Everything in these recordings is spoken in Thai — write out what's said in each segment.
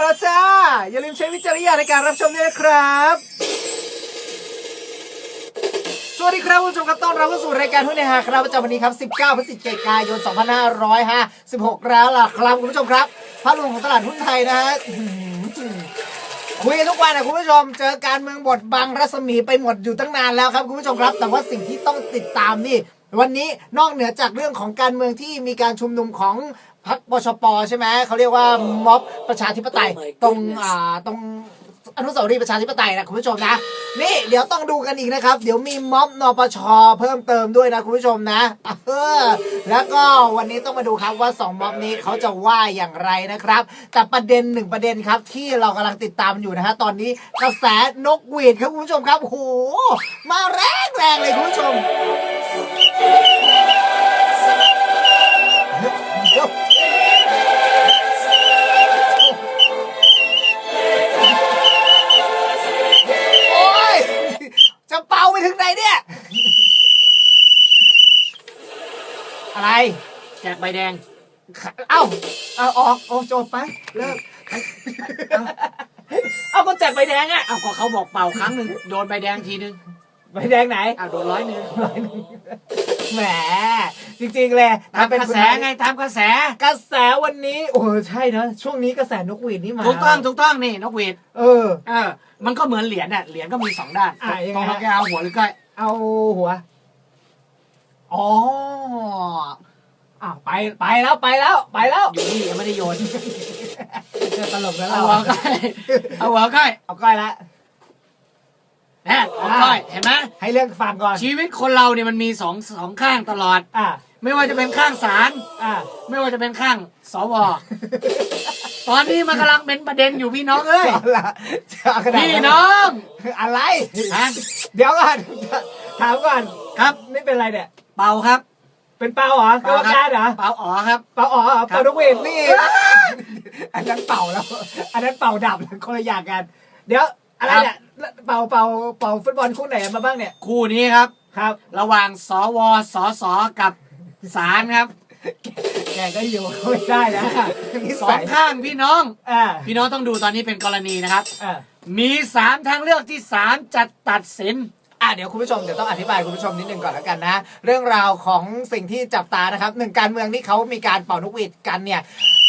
มาจ้า อย่าลืมใช้วิจารณญาณในการรับชมด้วยนะครับ สวัสดีครับคุณผู้ชมครับต้อนรับเข้าสู่รายการหุ้นในฮาครับประจำวันนี้ครับ 19พฤศจิกายน 2556 แล้วล่ะครับคุณผู้ชมครับภาพรวมของตลาดหุ้นไทยนะฮะคุยทุกวันนะคุณผู้ชม เจอการเมืองบทบังรัศมีไปหมดอยู่ตั้งนานแล้วครับคุณผู้ชมครับ แต่ว่าสิ่งที่ต้องติดตามนี่ วันนี้นอกเหนือจากเรื่องของการเมืองที่มีการชุมนุมของพรรคปชปใช่ไหมเขาเรียกว่าม็อบประชาธิปไตย Oh my ตรง goodness อ่าตรงอนุสาวรีย์ประชาธิปไตยนะคุณผู้ชมนะนี่เดี๋ยวต้องดูกันอีกนะครับ เดี๋ยวมีม็อบนปชเพิ่มเติมด้วยนะคุณผู้ชมนะเออแล้วก็วันนี้ต้องมาดูครับว่าสองม็อบนี้เขาจะว่าอย่างไรนะครับแต่ประเด็นหนึ่งประเด็นครับ ที่เรากำลังติดตามอยู่นะฮะตอนนี้กระแสนกหวีดครับคุณผู้ชมครับโอ้โหมาแรงแรงเลยคุณผู้ชมเดี๋ยว โอ้ย จะเป่าไปถึงไหนเนี่ย อะไร แจกใบแดง เอ้า เอาออกโอ้จบไป เลิก เอาก็แจกใบแดงอะเอาก็เขาบอกเป่าครั้งหนึ่งโดนใบแดงทีนึง ใบแดงไหน เอาโดนร้อยหนึ่ง แหมจริงๆเลยตามเป็นกระแสไงตามกระแส กระแสวันนี้โอ้ใช่นะช่วงนี้กระแสนกหวีดนี่มาถูกต้องถูกต้องนี่นกหวีดเออเออ มันก็เหมือนเหรียญอะเหรียญก็มีสองด้านอะยังไงตรงฮะแกเอาหัวหรือก้อยเอาหัวอ๋ออ้าวไปไปแล้วไปแล้วไปแล้วอยู่นี่ยังไม่ได้โยนเจอตลกแล้วเอาเราหัวก้อยเอาหัวก้อยเอาก้อยละ แน่เอาก้อยเห็นไหมให้เรื่องฟังก่อน ชีวิตคนเราเนี่ยมันมีสองสองข้างตลอด อะไม่ว่าจะเป็นข้างศาลอะไม่ว่าจะเป็นข้างสวตอนนี้มันกำลังเป็นประเด็นอยู่พี่น้องเอ้ยเอาละจะเอาขนาดพี่นั้นน้อง อะไรฮะเดี๋ยวก่อนถามก่อนครับนี่เป็นอะไรเนี่ยเป่าครับ เป็นเป่าเหรอกรรมการเหรอเป่าอ๋อครับเป่าอ๋อเหรอครับเป่านกหวีดนี่อันนั้นเป่าแล้ว อันนั้นเป่าดับคนละอย่างกัน เดี๋ยวอะไรเนี่ย เป่าเป่าเป่าฟุตบอลคู่ไหนมาบ้างเนี่ย คู่นี้ครับ ครับ ระหว่างสวสสกับศาลครับ แกก็อยู่ไม่ได้นะนิสอสังยข้างพี่น้องอ่าพี่น้องต้องดูตอนนี้เป็นกรณีนะครับอ่ามีสามทางเลือกที่ศาลจะตัดสินอะเดี๋ยวคุณผู้ชมเดี๋ยวต้องอธิบายคุณผู้ชมนิดนึงก่อนแล้วกันนะ เรื่องราวของสิ่งที่จับตานะครับหนึ่งการเมืองที่เขามีการเป่านกหวีดกันเนี่ย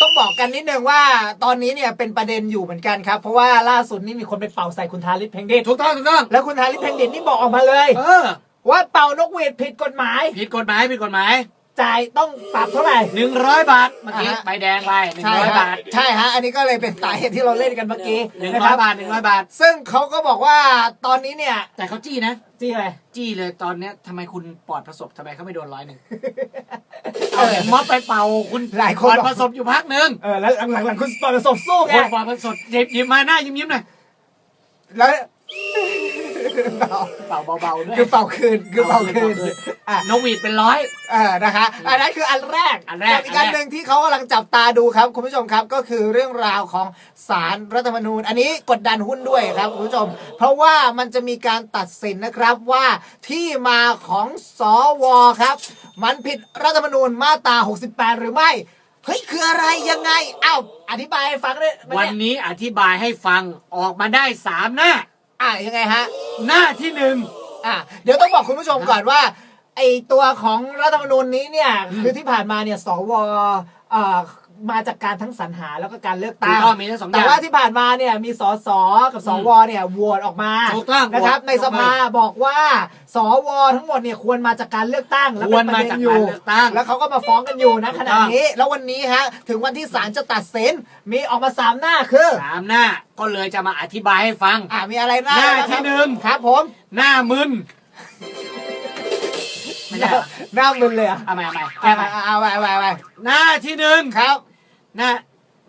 ต้องบอกกันนิดนึงว่าตอนนี้เนี่ยเป็นประเด็นอยู่เหมือนกันครับ เพราะว่าล่าสุดนี่มีคนไปเป่าใส่คุณทาริศเพ่งดิตถูกต้องถูกต้องแล้วคุณทาริศเพ่งดิตนี่บอกออกมาเลย เออ ว่าเป่านกหวีดผิดกฎหมาย ผิดกฎหมายผิดกฎหมาย จ่ายต้องปรับเท่าไหร่ หนึ่งร้อยบาทเมื่อกี้อ่าฮะ ใบแดงไปหนึ่งใช่ร้อยฮะบาทใช่ฮะ อันนี้ก็เลยเป็นสาเหตุที่เราเล่นกันเมื่อกี้หนึ่งนะร้คอรัยบ บาทหนึ่งร้อยบาท ซึ่งเขาก็บอกว่าตอนนี้เนี่ย แต่เขาจี้นะ จี้อะไร จี้เลยตอนเนี้ยทำไมคุณปลอดประสบทำไมเขาไม่โดนร้อยหนึ่งเอเอาอเห็นม็อบไปเป่าคุณหลายคปลนอดบอก ประสบอยู่พักหนึ่งเออแล้วหลังๆคุณปประสบสู้ไงคนปลอดประสบหยิบหยิบมาหน้ายิ้มยิ้มหน่อยแล้ว เป่าเบาๆด้วยคือเป่าคืนคือเป่าคืนเป่าคืนอะนกหวีดเป็นร้อยเออนะคะอันนั้นคืออันแรกอันแรกอีกอันอันแรกหนึ่งที่เขากำลังจับตาดูครับ คุณผู้ชมครับก็คือเรื่องราวของสารรัฐธรรมนูญ อันนี้กดดันหุ้นด้วยครับคุณผู้ชม เพราะว่ามันจะมีการตัดสินนะครับว่าที่มาของสวครับ มันผิดรัฐธรรมนูญมาตรา 68 หรือไม่เฮ้ยคืออะไรยังไงอ้าวอธิบายให้ฟังด้วยวันนี้อธิบายให้ฟังออกมาได้สามหน้า อะยังไงฮะ หน้าที่หนึ่ง อะเดี๋ยวต้องบอกคุณผู้ชมก่อนว่าไอตัวของรัฐธรรมนูญนี้เนี่ยอืมคือที่ผ่านมาเนี่ยสวเอ่อ มาจากการทั้งสรรหาแล้วก็การเลือกถูตั้กงต้องมีทั้งสองอแต่ย่างว่าที่ผ่านมาเนี่ยมีสสกับสวเนี่ยโหวตออกมาถูกต้องนะครับโหวตในสภาบอกว่า สวทั้งหมดเนี่ยควรมาจากการเลือกตั้ง และควเป็รนประมาเด็นจากอการยู่เลือกตั้งแล้วเขาก็มาฟ้องกันอยู่นะถูขกณะต้องนี้ แล้ววันนี้ฮะถึงวันที่ศาลจะตัดสินมีออกมาสามหน้าคือสามหน้าก็เลยจะมาอธิบายให้ฟัง อ่ามีอะไรหน้าหน้าบ้งครับที่หนึ่งครับผม หน้ามึนไม่ใช่เหรอหน้ามึนเลยเหรอะเอาใหม่เอาใหม่เอาแก้ไปใหม่เอาไปเอาไปเอาไปหน้าที่หนึ่งครับ หน้า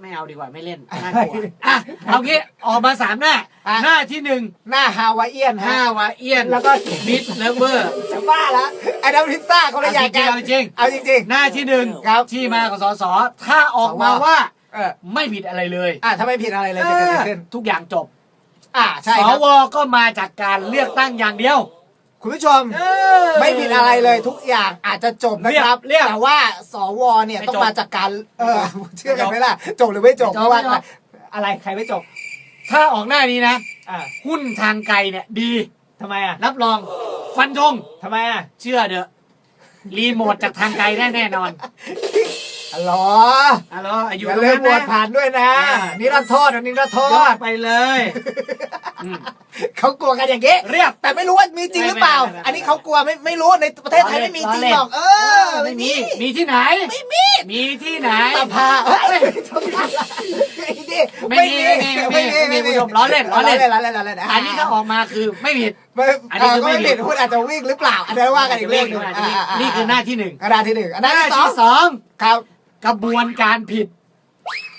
ไม่เอาดีกว่าไม่เล่นน่ากลัวอะเอางี้ออกมาสามหน้า อะ หน้าที่หนึ่งหน้าฮาวายเอียนห้าฮะวาเอียนแล้วก็บิดเลเวอร์จะบ้าละไอ้ดัมพิซซ่าคนละเอาอจย่างริกังนๆเอาจริงเอาจริง ๆหน้าที่หนึ่งครับ ที่มาของสสถ้าออกมาสวว่าๆเออไม่ผิดอะไรเลยอะถ้าไม่ผิดอะไรเลยจะเกิดอะไรขึ้น ทุกอย่างจบอะใช่สครับวก็มาจากการเลือกตั้งอย่างเดียว คุณผู้ชมไม่ผิดอะไรเลยทุกอย่างอาจจะจบนะครับเรียบเรียบแต่ว่าสวเนี่ยไม่ต้องจบมาจากการเออเชื่อกันไหมล่ะจบหรือไม่จบไม่จบเพราะว่าไม่จบอะไรใครไม่จบ ถ้าออกหน้านี้นะอ่าหุ้นทางไกลเนี่ยดีทำไมอะ รับรองฟันธงทำไมอะ เชื่อเถอะรีโมทจากทางไกลแน่แน่นอนอ๋อเหรอฮัลโหลอาอยุย่าตรงลืมนั้นบวชนะผ่านด้วยนะอ่านี่รัฐโทษอันนี้รัฐโทยอษดไปเลยอืม เขากลัวกันอย่างนี้เรียบ แต่ไม่รู้ว่ามีจริงหรือเปล่าไม่ไม่ไม่ไม่ อันนี้เขากลัวไม่ไม่รู้ในประเทศไทยไม่มีจริงหรอก เออไม่มีมีที่ไหน ไม่มีมีที่ไหนสภาเฮ้ยสภาไม่มีไม่มีไม่มีไม่มีคุณผู้ชมล้อเล่นล้อเล่น ล้อเล่นล้อเล่นอันนี้ถ้าออกมาคือไม่ผิด ไม่อันนี้คือก็ไม่ไม่ผิผิด ดคุณอาจจะวิ่งหรือเปล่าอันนี้ว่ากันอีกเรื่องหนึงนี่คือหน้าที่หนึ่งอันที่หนึ่งอันหน้าที่สอที่งสองครับ กระบวนการผิด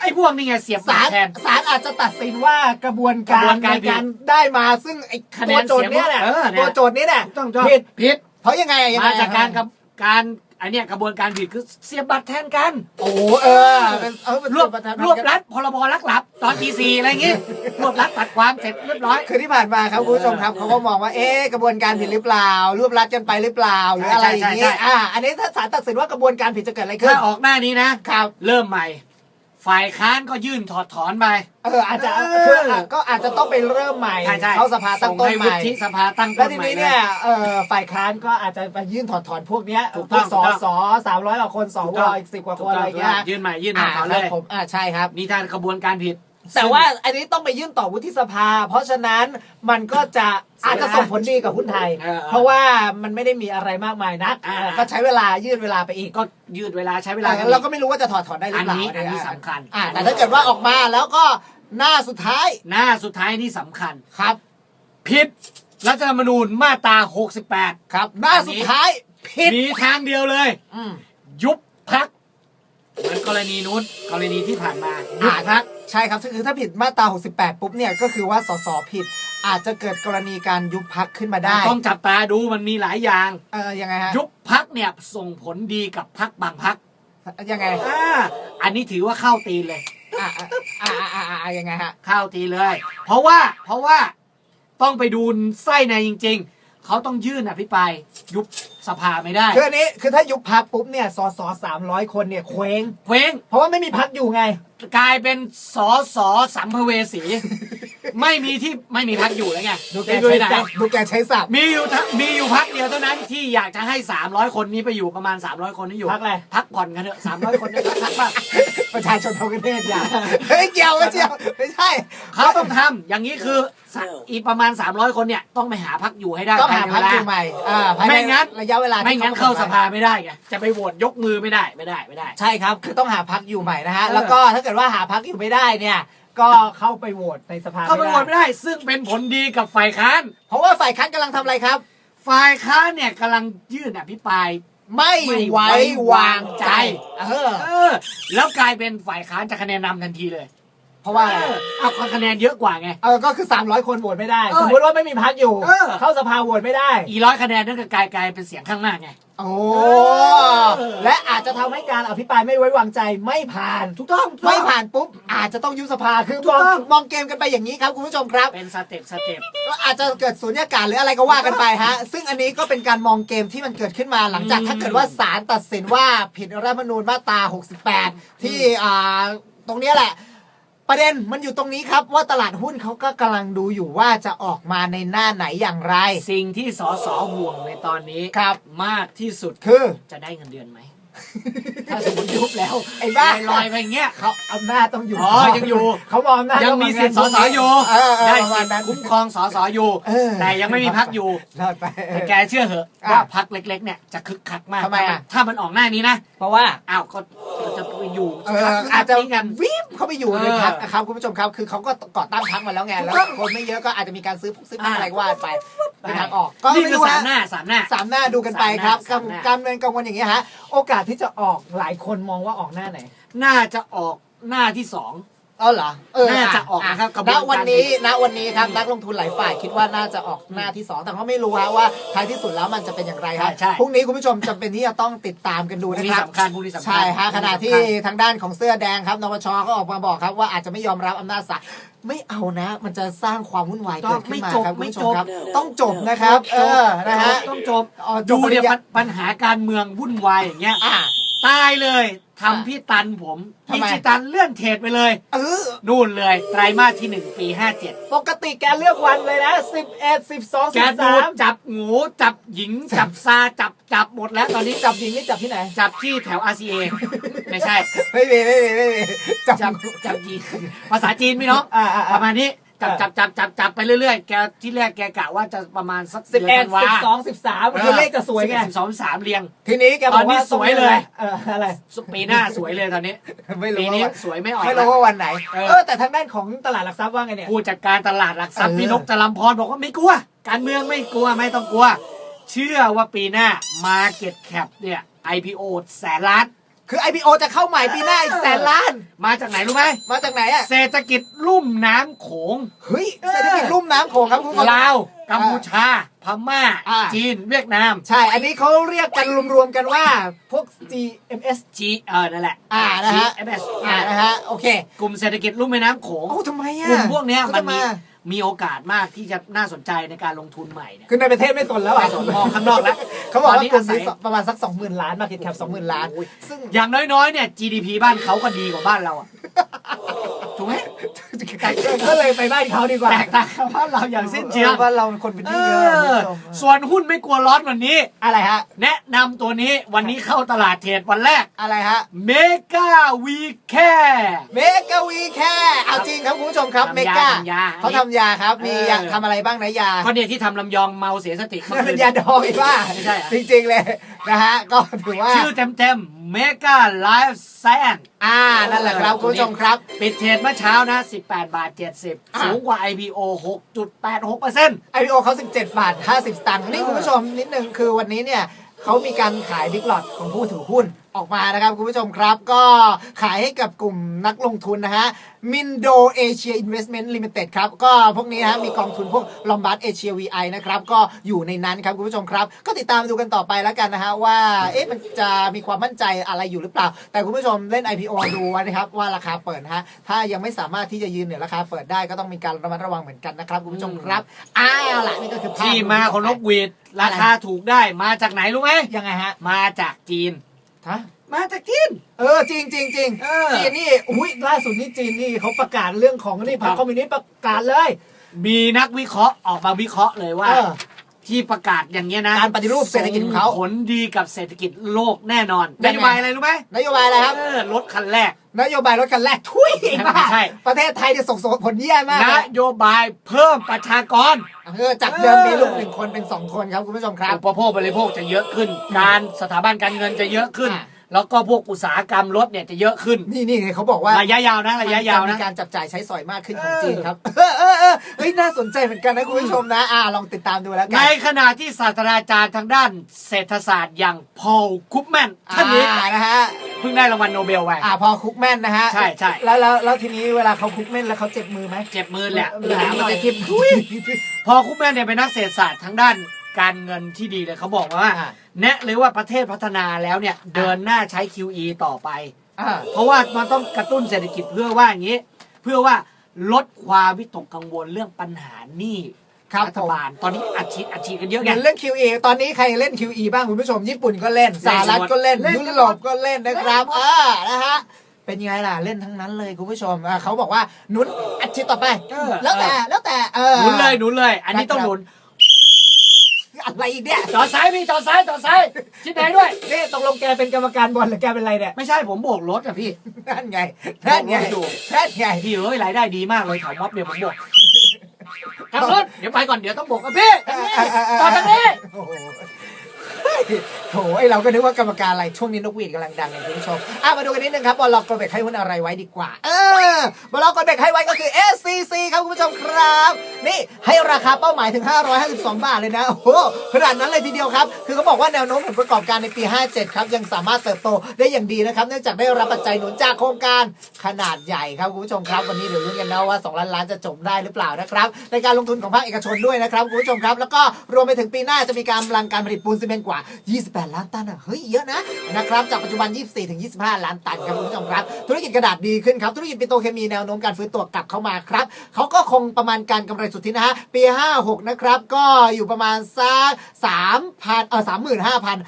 ไอ้พวกนี่ไงเสียบศาลแทน ศาลอาจจะตัดสินว่ากระบวนกระกาบรวนการในการได้มาซึ่งไอ้คะแนตัวนโจทย์เนี้ยแหละเสียงเออเนี่ย ตัวโจทย์นี้แหละต้องต้องผิดผิดเพราะยังไงยังไงมาจากการกับการไอเนี้ยกระบวนการผิดคือเสียบบัตรแทนกัน โอ้โหเออเป็นเออเป็นรวบประธานรวบรัดพรบลักหลับ ตอนตีสี่อะไรอย่างงี้ รวบรัดตัดความเสร็จเรียบร้อย คือที่ผ่านมาครับคุณผู้ชมครับเขาก็มองว่าเอ๊ะกระบวนการผิดหรือเปล่า รวบรัดกันไปหรือเปล่าหรืออะไรอย่างนี้ใช่ใช่ใช่ อ่า อันนี้ถ้าศาลตัดสินว่ากระบวนการผิดจะเกิดอะไรขึ้ถ้านออกหน้านี้นะ ครับ เริ่มใหม่ ฝ่ายค้านก็ยื่นถอดถอนไป เอออาจจะเออคืออะก็อาจจะต้องไปเริ่มใหม่ใช่ใช่เข้าสภาตั้งต้นส่ให้ใหวุม่ฒิสภาตั้งแล้ต้วนทีใหม่นี้เลเนี่ย ย เอ่อฝ่ายค้านก็อาจจะไปยื่นถอดถอนพวกเนี้ยถูกต้องพวสถูกต้อง สสามร้อยกว่าคนสถูวกต้องอีกสิบกว่าถูคกนต้อะองไรอย่างเงี้ยยื่นใหม่ยื่นถอ่าอดถอนคเลรับยผมอ่าใช่ครับนี่ทางกระบวนการผิด แต่ว่าอันนี้ต้องไปยื่นต่อวุฒิสภา เพราะฉะนั้นมันก็จะเสียอาจจะส่งผลดีกับหุ้นไทยเออเออเพราะว่ามันไม่ได้มีอะไรมากมายนักอ่าเออก็ใช้เวลายืดเวลาไปอีกก็ยืดเวลาใช้เวลาเออเราก็ไม่รู้ว่าจะถอดถอนได้หรือเปล่าอันนี้อันนี้เยสำคัญอ่าแต่ถ้าเกิดว่าออกมาแล้วก็หน้าสุดท้าย หน้าสุดท้ายนี่สำคัญครับผิดรัฐธรรมนูญมาตรา 68 ครับ หน้าสุดท้ายผิดมีทางเดียวเลยอืมยุบพัก เหมือนกรณีนู้นกรณีที่ผ่านมายุบอ่าพักใช่ครับคือถ้าผิดมาตรา 68 ปุ๊บเนี่ยก็คือว่าสสผิดอาจจะเกิดกรณีการยุบพักขึ้นมาได้ ต้องจับตาดูมันมีหลายอย่าง เออยังไงฮะยุบพักเนี่ยส่งผลดีกับพักบางพักยังไงอ่าอันนี้ถือว่าเข้าตีนเลยอ่าอ่าอ่าอ่าอ่ายังไงฮะเข้าตีนเลย เพราะว่าเพราะว่าต้องไปดูไส้ในจริง ๆ เขาต้องยื่นอภิปรายยุบสภาไม่ได้คืออันนี้คือถ้ายุบพักปุ๊บเนี่ยสสสามร้อยคนเนี่ยเคว้งเคว้งเพราะว่าไม่มีพักอยู่ไง กลายเป็นสอสอสัมภเวสี ไม่มีที่ไม่มีพักอยู่แล้วไงดูแกจะอยู่ใช้ไหนศัพท์ดูแกใช้ศัพท์มีอยู่ทั้งมีอยู่พักเดียวเท่านั้นที่อยากจะให้ 300 คนนี้ไปอยู่ประมาณ 300 คนนี้อยู่พักอะไรพักผ่อนกันเถอะ300 คนนี้พักบ้าง ประชาชนทั้งประเทศอย่าเฮ้ยเกี่ยวไม่เกี่ยวไม่ใช่เขาต้องทำอย่างนี้คือสะอีกประมาณ 300 คนเนี่ยต้องไปหาพักอยู่ให้ได้ต้องหาภายในพักเวลาอยู่ใหม่อ่าภายในไม่งั้น ระยะเวลาที่ไม่งั้นขเข้าบอกสไว้ภาไม่ได้ไงจะไปโหวตยกมือไม่ได้ไม่ได้ไม่ได้ ใช่ครับ คือต้องหาพักอยู่ใหม่นะฮะ เออ แล้วก็ถ้าเกิดว่าหาพักอยู่ไม่ได้เนี่ย ก็เข้าไปโหวตในสภาเข้าไปโหวตไม่ได้ ซึ่งเป็นผลดีกับฝ่ายค้าน เพราะว่าฝ่ายค้านกำลังทำอะไรครับ ฝ่ายค้านเนี่ยกำลังยื่นอภิปราย ไม่ไม่ไว้ไว้วาวางงใจใจ เออ เออ แล้วกลายเป็นฝ่ายค้านจะคะแนนนำทันทีเลย เพราะว่าอะไรเออเอาคะแนนเยอะกว่าไง เออ ก็คือ 300 คนโหวตไม่ได้ เออสมมติว่าไม่มีพักอยู่ เออ เข้าสภาโหวตไม่ได้ อีร้อยคะแนนนั่นก็กลายกลายเป็นเสียงข้างหน้าไง โอ้เออและอาจจะทำให้การอภิปรายไม่ไว้วางใจไม่ผ่าน ถูกต้องถูกต้องไม่ผ่านปุ๊บ อาจจะต้องยุบสภาคือถูมกองต้อง มองเกมกันไปอย่างนี้ครับคุณผู้ชมครับ เป็นสเต็ปสเต็ป ก็อาจจะเกิดสูญญากาศหรืออะไรก็ว่ากันไปฮะ ซึ่งอันนี้ก็เป็นการมองเกมที่มันเกิดขึ้นมาหลังจากอืม ถ้าเกิดว่าศาลตัดสินว่าผิดรัฐธรรมนูญมาตรา 68 ที่อ่าตรงเนี้ยแหละ ประเด็นมันอยู่ตรงนี้ครับว่าตลาดหุ้นเขาก็กำลังดูอยู่ว่าจะออกมาในหน้าไหนอย่างไร สิ่งที่สสห่วงในตอนนี้ครับ มากที่สุดคือ จะได้เงินเดือนไหม ถ้าสมมติยุบแล้วไอ้บ้าลอยๆไปอย่างเงี้ยเขาอำนาจต้องอยู่อ๋อยังอยู่เขามองอำนาจยังมีสิทธิ์สสอยู่เออเออได้ประมาสิณทนั้นธิ์คุ้มครองสสอยู่เออแต่ยังไม่มีพักอยู่รอดไปแต่แกเชื่อเหอะอะว่าพักเล็ก ๆ เนี่ยจะคึกคักมากทำไมอะถ้ามันออกหน้านี้นะ เพราะว่าอ้าวก็ก็จะไปอยู่เอออาจจะนี้กันวิบเข้าไปอยู่ในเออพักนะครับคุณผู้ชมครับ คือเขาก็ก่อตั้งพักมาแล้วไงแล้วถูกต้องคนไม่เยอะก็อาจจะมีการซื้อพวกซื้อพักอ่าอะไรก็ว่าไปเป็นทางออก ก็นี่ไม่คือรู้สามฮะหน้าสามหน้าสามหน้าดูกันไปครับสามหน้าการเมืองกังวลอย่างเงี้ยฮะโอกาสที่จะออกหลายคนมองว่าออกหน้าไหน น่าจะออกหน้าที่สอง เออเหรอเออน่าจะออกนะครับกระบวนณการ วันนี้ณวันนี้ครับนักลงทุนหลายฝ่ายคิดว่าน่าจะออกหน้าที่สองแต่ก็ไม่รู้ฮะว่าท้ายที่สุดแล้วมันจะเป็นอย่างไรครับใช่ใช่ พรุ่งนี้คุณผู้ชมจำเป็นที่จะต้องติดตามกันดูพรุ่งนะนี้ครับ สำคัญพรุ่งนี้สำคัญ ใช่ฮะขณะที่พรุ่งนี้สำคัญทางด้านของเสื้อแดงครับนปชก็ออกมาบอกครับว่าอาจจะไม่ยอมรับอำนาจศาล ไม่เอานะ มันจะสร้างความวุ่นวายเกิดขึ้นมาครับคุณผู้ชมครับ ต้องจบนะครับ เออนะฮะต้องจบอ๋อจดูบปริเนี่ยญญาปัญปัญหาการเมืองวุ่นวายอย่างเงี้ยอ่า ตายเลยทำพี่ตันผมทำไมอิชิตันเลื่อนเทรดไปเลย เออ นู่นเลยไตรมาสที่หนึ่งปี57ปกติแกเลือกวันเลยนะสิบเอ็ดสิบสองแกสิบดูสามจับหงูจับหญิงจับซาจับจับหมดแล้วตอนนี้จับหญิงนี่จับที่ไหน จับที่แถว RCA ไม่ใช่ ไม่มีไม่มีไม่มีจับจับจับหญิงภาษาจีนพี่น้องอ่าอ่าประมาณนี้ จับเออจับจับจับจับไปเรื่อยๆ แกที่แรกแกกะว่าจะประมาณสักสิบเอ็ดวาสิบสองสิบสามคือเลขจะสวยไง สิบสองสามเรียง ทีนี้แกบตออกนนี้ว่าสวยเลย เอออะไร ปีหน้าสวยเลยตอนนี้ไม่ปีรู้นี้ว่าสวยไม่ออก ไม่แล้วรู้ว่าวันไหน เออ เออแต่ทางด้านของตลาดหลักทรัพย์ว่าไงเนี่ย ผู้จัดการตลาดหลักทรัพย์เออ พี่นกจรัมพรบอกว่าไม่กลัว การเมืองไม่กลัวไม่ต้องกลัว เชื่อว่าปีหน้า Market Cap เนี่ย IPO แสนล้าน คือ IPO จะเข้าใหม่ปีหน้าอีกแสนล้าน มาจากไหนรู้ไหมมาจากไหนอะ เศรษฐกิจลุ่มน้ำโขงเฮ้ยเศรษฐกิจลุ่มน้ำโขงครับคุณผู้ชม ลาว กัมพูชา พม่า อ่า จีน เวียดนาม ใช่ อันนี้เขาเรียกกันรวมๆกันว่าพวก GMS จีเออนั่นแหละ อ่านะฮะ GMS อ่านะฮะ โอเคกลุ่มเศรษฐกิจลุ่มแม่น้ำโขง โอ้ทำไมอะกลุ่มพวกเนี้ยขามันจะมีมา มีโอกาสมากที่จะน่าสนใจในการลงทุนใหม่เนี่ยคือในประเทศไม่สนแล้วไปอะสนมองข้างนอกแล้วเขาบอกตนว่านี้กลุ่มศันี้ยประมาณสักสองหมื่นล้าน market cap สองหมื่นล้านโอ้ยซึ่งอย่างน้อยๆเนี่ย GDP บ้านเขาก็ดีกว่าบ้านเราอะถูกไหมก็เลยไปบ้านเขาดีกว่าแตกต่างกับบ้านเราอย่างสิ้นเชิงบ้านเราคนเป็นเอที่เยอะคุณอผู้ชมส่วนหุ้นไม่กลัวร้อนวันนี้ อะไรฮะ แนะนำตัวนี้วันนี้เข้าตลาดเทรดวันแรกอะไรฮะเมกาวีแค่เมกาวีแค่เอาจริงครับคุณผู้ชมครับทำยาเมกาทำยาเขาทำยาครับ มีเออยาทำอะไรบ้างนะยาก็เนี่ยที่ทำลำยองเมาเสียสติเมื่อนั่นคืเป็นน ยาดองอีกว่าไม่ใช่เหรอจริงๆเลยนะฮะก็ถือว่า ชื่อเต็มๆเมกาไลฟ์แซนอ่านั่นแหละครับคุณผู้ชมครับ ปิดเทรดเมื่อเช้านะ 18 บาท อะ 70 สูงกว่า IPO 6.86% IPO เขา 17 บาท 50 สตางค์นี่คุณผู้ชมนิดนึงคือวันนี้เนี่ยเขามีการขายบิ๊กหลอดของผู้ถือหุ้น ออกมานะครับคุณผู้ชมครับ ก็ขายให้กับกลุ่มนักลงทุนนะฮะมินโดเอเชียอินเวสท์เมนต์ลิมิเต็ดครับ ก็พวกนี้นะฮะมีกองทุนพวกลอมบาร์ดเอเชียวีไอนะครับ ก็อยู่ในนั้นครับคุณผู้ชมครับ ก็ติดตามดูกันต่อไปแล้วกันนะฮะว่าเอ๊ะมันจะมีความมั่นใจอะไรอยู่หรือเปล่า แต่คุณผู้ชมเล่น IPO ดูไว้นะครับว่าราคาเปิดนะฮะถ้ายังไม่สามารถที่จะยืนเหนือราคาเปิดได้ก็ต้องมีการระมัดระวังเหมือนกันนะครับคุณผู้ชมครับอ้าวล่ะนี่ก็คือภพที่มาของนกหวีดราคาถูกได้มาจากไหนรู้ไหมยังไงฮะมาจากจีน ฮะมาจากจีน เออจริงจริงจริงเออ จีนนี่อุ้ยล่าสุดนี่จีนนี่เขาประกาศเรื่องของนี่พรรคคอมมิวนิสต์ประกาศเลย มีนักวิเคราะห์ออกมาวิเคราะห์เลยว่า เออ ที่ประกาศอย่างเงี้ยนะการปฏิรูปเศรษฐกิจของเขาส่ผลดีกับเศรษฐกิจโลกแน่นอนยันงไงโยบายอะไรรู้ไหมนโยบายอะไรครับเออรถคันแรก นโยบายรถคันแรกทุยไม่บ้าใช่ประเทศไทยเนี่ยส่งผลแย่มากนนะโยบายเพิ่มประชากรเออจากเดิมมีลูกหนึ่งคนเป็นสองคนครับคุณผู้ชมครับอุปโภคบริโภคจะเยอะขึ้น การสถาบันการเงินจะเยอะขึ้นอะ แล้วก็พวกอุตสาหกรรมรถเนี่ยจะเยอะขึ้น นี่นี่เขาบอกว่าระยะยาวนะระยะยาวมันะมีการจับจ่ายใช้สอยมากขึ้นของเออจีนครับเออเออเออเฮ้ยน่าสนใจเหมือนกันนะคุณผู้ชมนะอ่าลองติดตามดูแล้วกัในขณะที่ศาสตราจารย์ทางด้านเศรษฐศาสตร์อย่างพอลคุปแมนท่านนี้อ่านะฮะเพิ่งได้รางวัลโนเบลไปอ่าพอคุกแม่นนะฮะใช่ใช่แล้วแล้วแล้วทีนี้เวลาเขาคุกแม่นแล้วเขาเจ็บมือไหมเจ็บมือแหละเวลามันจะทิ่มพอคุปแมนเนี่ยเป็นนักเศรษฐศาสตร์ทางด้าน การเงินที่ดีเลยเขาบอกว่าอ่าแนะเลยว่าประเทศพัฒนาแล้วเนี่ยเดินหน้าใช้ QE ต่อไปอ่าเพราะว่ามันต้องกระตุ้นเศรษฐกิจเพื่อว่าอย่างนี้ เพื่อว่าลดความวิตกกังวลเรื่องปัญหาหนี้ครับรัฐบาลตอนนี้อัดฉีดอัดฉีดกันเยอะเหไงมือนเรื่อง QE ตอนนี้ใครเล่น QE บ้างคุณผู้ชมญี่ปุ่นก็เล่นเล่นสหรัฐก็เล่นเล่นยุโรปก็เล่นนะครับอ่านะฮะเป็นยังไงล่ะเล่นทั้งนั้นเลยคุณผู้ชมอ่าเขาบอกว่าหนุนอัดฉีดต่อไปเออแล้วแต่แล้วแต่เออหนุนเลยหนุนเลย อันนี้ต้องหนุน อะไรอีกเนี่ยจอดซ้ายพี่จอดซ้ายจอดซ้ายชิดไหนด้วยนี่ตกลงแกเป็นกรรมการบอลหรือแกเป็นอะไรเนี่ยไม่ใช่ผมโบกรถอะพี่นั่นไงนั่นไงผมอยู่นั่นไงพี่เอ้ยรายได้ดีมากเลยแถวม็อบเนี่ยผมโบกขับรถเดี๋ยวไปก่อนเดี๋ยวต้องโบกกับพี่จอดตรงนี้ โอ้ยโถไอเราก็นึกว่ากรรมการอะไรช่วงนี้นกหวีดกำลังดังเลยคุณผู้ชมอะมาดูกันนิดนึงครับบอลล็อกกดเบรกให้หุ้นอะไรไว้ดีกว่า เออบอลล็อกกดเบรกให้ไว้ก็คือ SCC ครับคุณผู้ชมครับ นี่ให้ราคาเป้าหมายถึง 552 บาทเลยนะโอ้โหขนาดนั้นเลยทีเดียวครับ คือเขาบอกว่าแนวโน้มผลประกอบการในปี 57 ครับ ยังสามารถเติบโตได้อย่างดีนะครับ เนื่องจากได้รับปัจจัยหนุนจากโครงการขนาดใหญ่ครับคุณผู้ชมครับวันนี้เดี๋ยวลุ้กันนะว่า 2 ล้านล้านจะจบได้หรือเปล่านะครับในการลงทุนของภาคเอกชนด้วยนะครับคุณผู้ชมครับ แล้วก็รวมไปถึงปีหน้าจะมีการกำลังการผลิตปูนซีเมนต์กว่า 28 ล้านตันอะเฮ้ยเยอะนะนะครับจากปัจจุบัน 24ถึง25 ล้านตันครับคุณผู้ชมครับ ธุรกิจกระดาษดีขึ้นครับ ธุรกิจปิโตเคมีแนวโน้มการฟื้นตัวกลับเข้ามาครับเขาก็คงประมาณการกำไรสุทธินะฮะปี 56 นะครับ ก็อยู่ประมาณสัก3,000เออ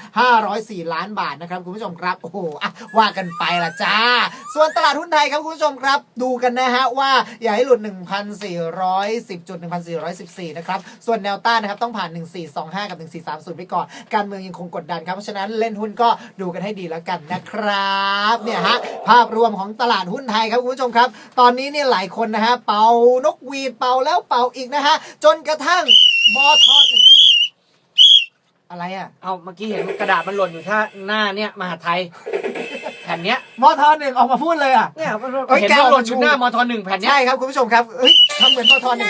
35,504 ล้านบาทนะครับคุณผู้ชมครับโอ้โหว่ากันไปละจ้า ส่วนตลาดหุ้นไทยครับคุณผู้ชมครับ ดูกันนะฮะว่าอย่าให้หลุด 1,410จุด1,414 นะครับส่วนแนวต้านนะครับต้องผ่าน 1425 กับ 1430 ไปก่อนการมืองยังคงกดดันครับ เพราะฉะนั้นเล่นหุ้นก็ดูกันให้ดีแล้วกันนะครับเนี่ยฮะภาพรวมของตลาดหุ้นไทยครับคุณผู้ชมครับ ตอนนี้เนี่ยหลายคนนะฮะเป่านกหวีดเป่าแล้วเป่าอีกนะฮะจนกระทั่งมอทอหนึ่งอะไรอะเอาเมื่อกี้เห็นกระดาษมันหล่นอยู่ท่าหน้าเนี่ยมหาไทย แผ่นเนี้ยมอทอหนึ่งออกมาพูดเลยอะเนี่ยมันเอ้ยเห็นแกมันเอาหล่มานอชูยู่หน้ามทหนึ่งแผ่นเนี้ยใช่ครับคุณผู้ชมครับเอ้ยทำเหมือนมอทอหนึ่ง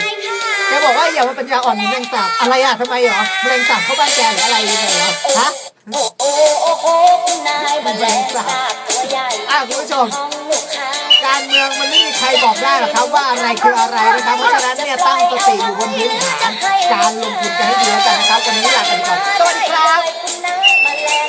แกบอกว่าอย่ามาปัญญาอ่อนเหมือนแมลงสาบอะไรอะทำไมเหรอแมลงสาบเข้าบ้านแกหรืออะไรยังไงเหรอฮะโอ้โอ้โอ้โอ้คุณนายแมลงสาบตัวใหญ่อะคุณผู้ชมห้องลูกค้าการเมืองมันไม่มีใครบอกได้หรอกครับว่าอะไรคืออะไรนะครับ เพราะฉะนั้นเนี่ยตั้งสติอยู่บนพื้นฐานการลงทุนกันให้ดีแล้วกันนะครับวันนี้ลากันไปก่อนสวัสดีครับ คุณนายแมลง